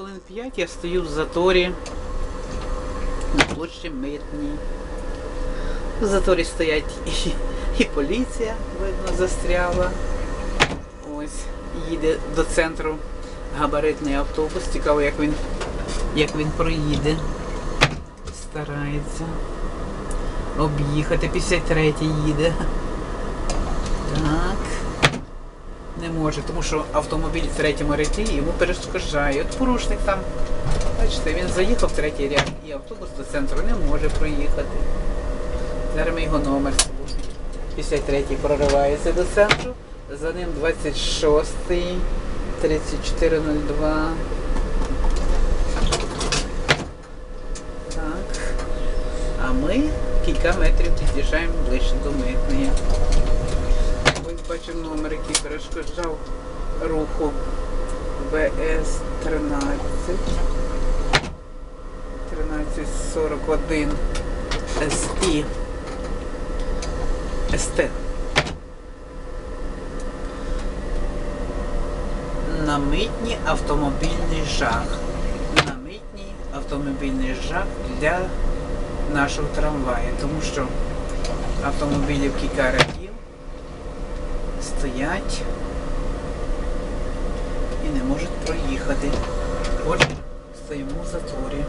хвилин 5 я стою в заторі на площі Митній. В заторі стоять і, і поліція, видно, застряла. Ось, їде до центру габаритний автобус. Цікаво, як він, як він проїде. Старається об'їхати. 53-й їде. Так. Може, тому що автомобіль в третьому ряді йому перешкоджає. От порушник там, бачите, він заїхав в третій ряд і автобус до центру не може проїхати. Зараз ми його номер собою. 53-й проривається до центру. За ним 26-й, 3402. Так. А ми кілька метрів під'їжджаємо ближче до митної. Ось номер, який перешкоджав руху ВС-13. 1341 СІ. СТ. На митні автомобільний жах. На митній автомобільний жах для нашого трамвая, тому що автомобілів кілька рядів стоять і не можуть проїхати. Отже, стоїмо в заторі.